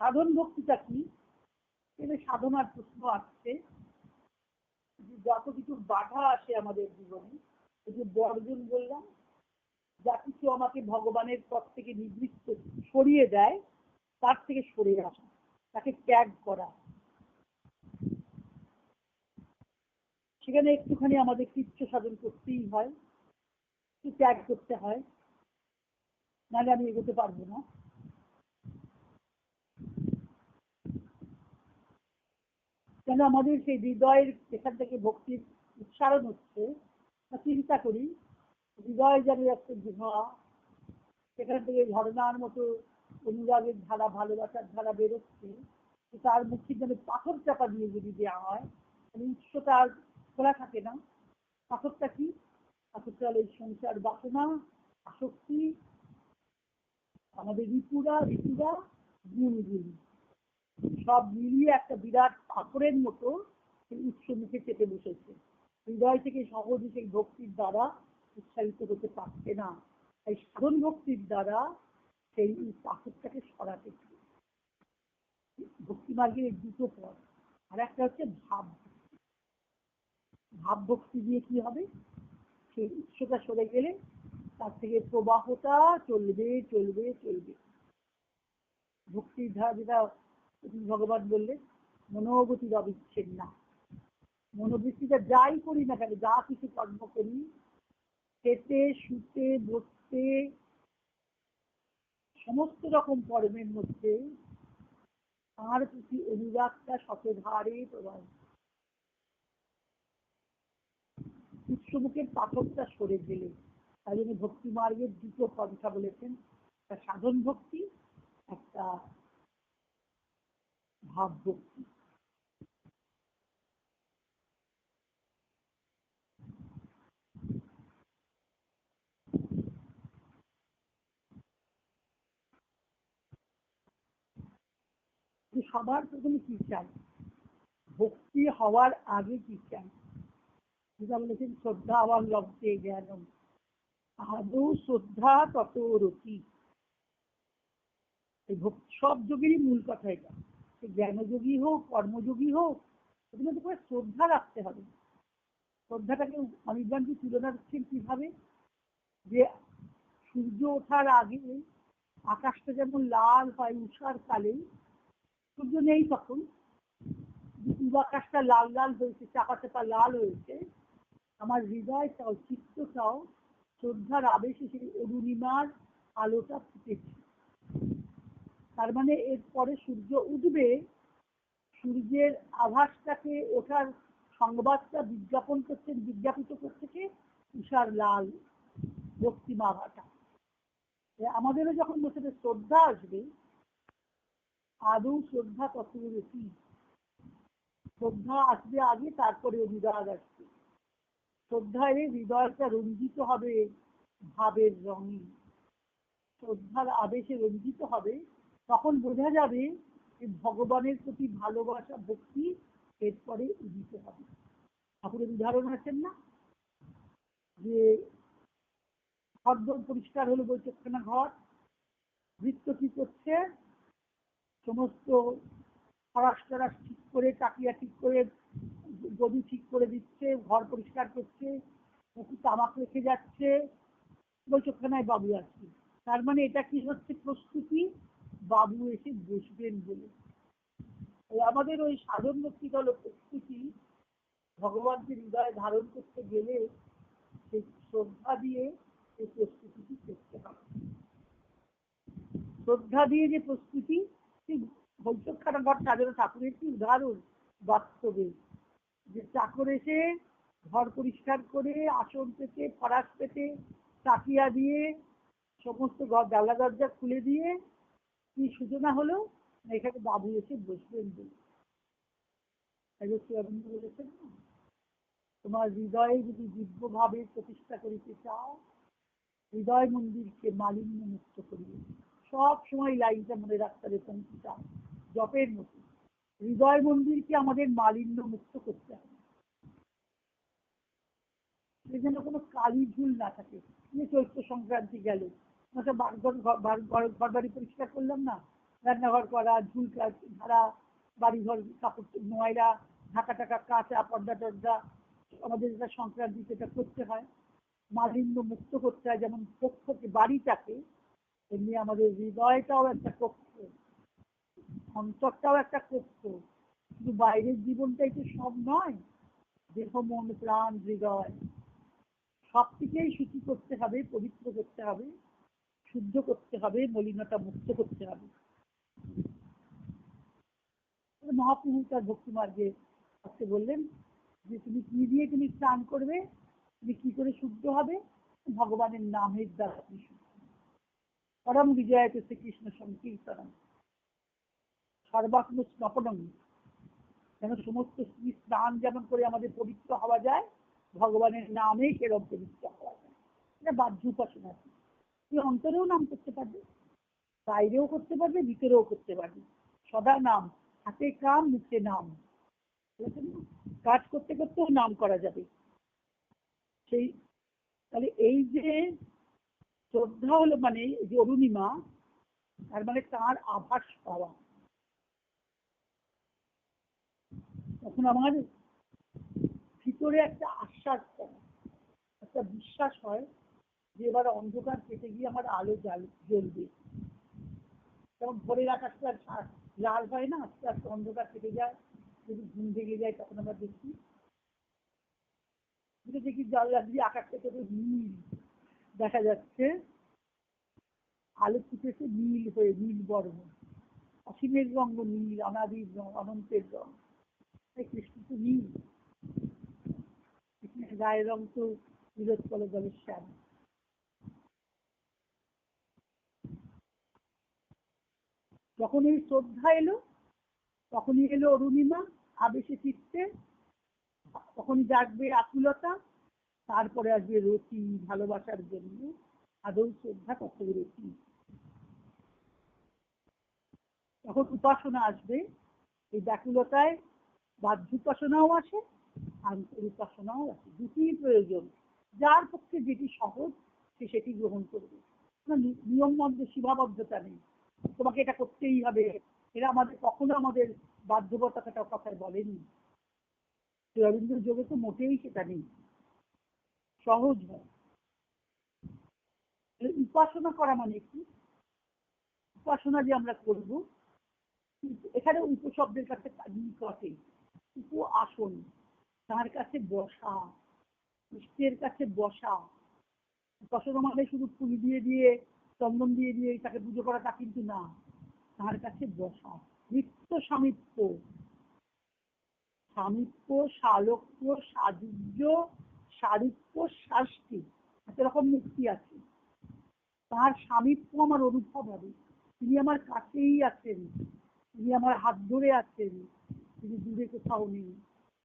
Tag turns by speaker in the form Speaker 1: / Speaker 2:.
Speaker 1: সাধন ভক্তিটা কি? এখানে সাধনার প্রশ্ন আসছে যত কিছু বাধা আসে আমাদের জীবনে এই যে বর্জন বললাম, যা কিছু আমাকে ভগবানের পথ থেকে নিবৃত্ত সরিয়ে দেয়, তার থেকে সরে আসা, তাকে ত্যাগ করা। সেখানে একটুখানি আমাদের কৃচ্ছ সাধন করতেই হয় ত্যাগ করতে হয়, নাহলে আমি এগোতে পারব না। কেন আমাদের সেই হৃদয়ের যেখান থেকে ভক্তির উচ্চারণ হচ্ছে চিন্তা করি, হৃদয় যেন একটা গুহা, সেখান থেকে ঝর্ণার মতো অনুরাগের ধারা, ভালোবাসার ধারা বেরোচ্ছে তার মুখে যেন পাথর চাপা দিয়ে যদি দেওয়া হয়, তাহলে উৎসটা আর খোলা থাকে না। পাথরটা কি? পাথরটা হলো এই সংসার বাসনা, আসক্তি, আমাদের রিপুরা ঋতুরা গুণগুলি সব মিলিয়ে একটা বিরাট পাথরের মতো সেই উৎস মুখে চেপে বসেছে। হৃদয় থেকে সহজে সেই ভক্তির দ্বারা উৎসাহিত হতে পারছে না। তাই সাধন ভক্তির দ্বারা সেই পাথরটাকে সরাতে ভক্তি মার্গের দুটো পথ। আর একটা হচ্ছে ভাব ভাব ভক্তি দিয়ে কি হবে? সেই উৎসটা সরে গেলে তার থেকে প্রবাহটা চলবে চলবে চলবে। ভক্তির ধারা যেটা ভগবান বললেন মনোগতির অবিচ্ছেদ না। মনোবৃত্তিটা যাই করি না কেন, যা কিছু কর্ম করি, খেতে, শুতে, বসতে, সমস্ত রকম কর্মের মধ্যে তার প্রতি অনুরাগটা শতধারে প্রবাহ উৎসমুখের পাথরটা সরে গেলে, তাই জন্য ভক্তি মার্গের দুটো পন্থা বলেছেন। একটা সাধন ভক্তি, একটা ভাব ভক্তি সবার প্রথমে কি চাই? ভক্তি হওয়ার আগে কি চাই? যেটা বলেছেন, শ্রদ্ধা আবার লব্ধে জ্ঞানম। আদৌ শ্রদ্ধা তত রতি? সব যোগেরই মূল কথা এটা। জ্ঞানযোগী হোক, কর্মযোগী হোক ওগুলো করে শ্রদ্ধা রাখতে হবে। শ্রদ্ধাটাকে অনির্বাণকে তুলনা দিচ্ছেন কীভাবে? যে সূর্য ওঠার আগে আকাশটা যেমন লাল হয় উষার কালে, সূর্য নেই তখন। পূর্ব আকাশটা লাল লাল হয়েছে চাপা চাপা লাল হয়েছে, আমার হৃদয়টাও চিত্তটাও শ্রদ্ধার আবেশে সেই অরুণিমার আলোটা ফুটেছে। তার মানে এরপরে সূর্য উঠবে, সূর্যের আভাসটাকে ওঠার সংবাদটা বিজ্ঞাপন করছে, বিজ্ঞাপিত করছে উষার লাল রক্তিমাভাটা আমাদেরও যখন বসে শ্রদ্ধা আসবে, আদৌ শ্রদ্ধা কত বেশি শ্রদ্ধা আসবে আগে তারপরে অনুরাগ আসবে। শ্রদ্ধায় হৃদয়টা রঞ্জিত হবে ভাবের রঙে। শ্রদ্ধার আবেশে রঞ্জিত হবে তখন বোঝা যাবে যে ভগবানের প্রতি ভালোবাসা, ভক্তি এরপরে উদিত হবে। ঠাকুরের উদাহরণ আছেন না? যে ঘরদোর পরিষ্কার হলো বৈচক্ষণা ঘর, বৃত্ত কি করছে? সমস্ত ফরাস টরাস ঠিক করে টাকিয়া ঠিক করে, গদি ঠিক করে দিচ্ছে, ঘর পরিষ্কার করছে তামাক রেখে যাচ্ছে, বৈচক্ষণায় বাবু আসছে। তার মানে এটা কি হচ্ছে প্রস্তুতি? বাবু এসে বসবেন বলে। আমাদের ওই সাধন ভক্তি হলো প্রস্তুতি ভগবানকে হৃদয়ে ধারণ করতে গেলে সেই শ্রদ্ধা দিয়ে এই প্রস্তুতিটি করতে হবে। শ্রদ্ধা দিয়ে যে প্রস্তুতি সেই বৈঠকখানা ঘর সাজানো ঠাকুরের কি উদাহরণ বাস্তবে? যে চাকর এসে ঘর পরিষ্কার করে, আসন পেতে, ফরাস পেতে, তাকিয়া দিয়ে, সমস্ত ঘর জানলা দরজা খুলে দিয়ে কি সূচনা হলো এখানে বাবু এসে বসবেন বলে। বলেছেন, তোমার হৃদয়ে যদি দিব্যভাবে প্রতিষ্ঠা করিতে চাও, হৃদয় মন্দিরকে মালিন্য মুক্ত করিবে সব সময় লাইনটা মনে রাখতে হবে জপের মতো। হৃদয় মন্দিরকে আমাদের মালিন্য মুক্ত করতে হবে। যেন কোনো কালি ঝুল না থাকে। চৈত্র সংক্রান্তি গেল ঘর বাড়ি পরিষ্কার করলাম না। রান্নাঘর করা, ঝুল ধারা বাড়িঘর, কাপড় ময়লা ঢাকা টাকা, কাঁচা, পর্দা টর্দা, আমাদের যেটা সংক্রান্তি সেটা করতে হয়। মালিন্য মুক্ত করতে হয়, যেমন পক্ষকে, বাড়িটাকে এমনি আমাদের হৃদয়টাও একটা কক্ষ। অন্তরটাও একটা কক্ষ। শুধু বাইরের জীবনটাই তো সব নয়, দেহ, মন, প্রাণ, হৃদয় সব থেকেই শুচি করতে হবে, পবিত্র করতে হবে। শুদ্ধ করতে হবে, মলিনতা মুক্ত করতে হবে। মহাপ্রভু তার ভক্তি মার্গে আজকে বললেন যে, তুমি কি দিয়ে তুমি স্নান করবে? তুমি কি করে শুদ্ধ হবে? ভগবানের নামের দ্বারা তুমি শুদ্ধ পরম বিজয় শ্রীকৃষ্ণ সংকীর্তনম। সর্বাত্ম স্নপনম। যেন সমস্ত স্নান যেমন করে আমাদের পবিত্র হওয়া যায়, ভগবানের নামে সেরকম পবিত্র হওয়া যায়। এটা বাহ্য উপাসনা। তুই অন্তরেও নাম করতে পারবে, বাইরেও করতে পারবে, ভিতরেও করতে পারবে। সদা নাম, হাতে কাম মুখে নাম। কাজ করতে করতেও নাম করা যাবে। সেই, তাহলে এই যে শ্রদ্ধা হলো মানে যে অরুণিমা, তার মানে তার আভাস পাওয়া। তখন আমার ভিতরে একটা আশ্বাস হয় একটা বিশ্বাস হয় যে এবার অন্ধকার কেটে গিয়ে আমার আলো জাল জ্বলবে। যেমন ভোরের আকাশটা লাল হয় না, আস্তে আস্তে অন্ধকার কেটে যায়। যদি ঘুম ভেঙে যায়, তখন আমরা দেখি। দেখি জানলা দিয়ে আকাশটা কেটে নীল। দেখা যাচ্ছে আলো ফুটেছে নীল হয়ে, নীল বর্ণ। অসীমের রঙ নীল, অনাদির রং অনন্তের রং কৃষ্ণ তো নীল। গায়ের রং তো বিরোধ করে জলের শ্যাম। যখন এই শ্রদ্ধা এলো, তখনই এলো অরুণিমা, আবেশে চিত্তে তখন জাগবে আকুলতা, তারপরে আসবে রতি, ভালোবাসার জন্য আদৌ শ্রদ্ধা তখন রতি। তখন উপাসনা আসবে, এই ব্যাকুলতায় বাহ্য উপাসনাও আসে আন্তর উপাসনাও আসে। দুটি প্রয়োজন। যার পক্ষে যেটি সহজ, সে সেটি গ্রহণ করবে। নিয়ম মধ্যে সীমাবদ্ধতা নেই। তোমাকে এটা করতেই হবে। এরা আমাদের, কখনো আমাদের বাধ্যবতাটা কথায় বলেনি। রবীন্দ্র যোগে তো মোটেই সেটা নেই। সহজ হয়। উপাসনা করা মানে কি? উপাসনা যে আমরা করব, এখানে উপশব্দের কাছে নিকটে উপ আসন তার কাছে বসা ইষ্টের কাছে বসা। উপাসনা মানে শুধু ফুল দিয়ে দিয়ে চন্দন দিয়ে দিয়ে তাকে পুজো করা তা কিন্তু না। তার কাছে বসা। নিত্য সামিপ্য। সামিপ্য, শালক্য সাজুর্য সারুপ্য শাস্তি এরকম মুক্তি আছে। তার স্বামীত্ব আমার অনুভব হবে। তিনি আমার কাছেই আছেন। তিনি আমার হাত ধরে আছেন। তিনি দূরে কোথাও নেই।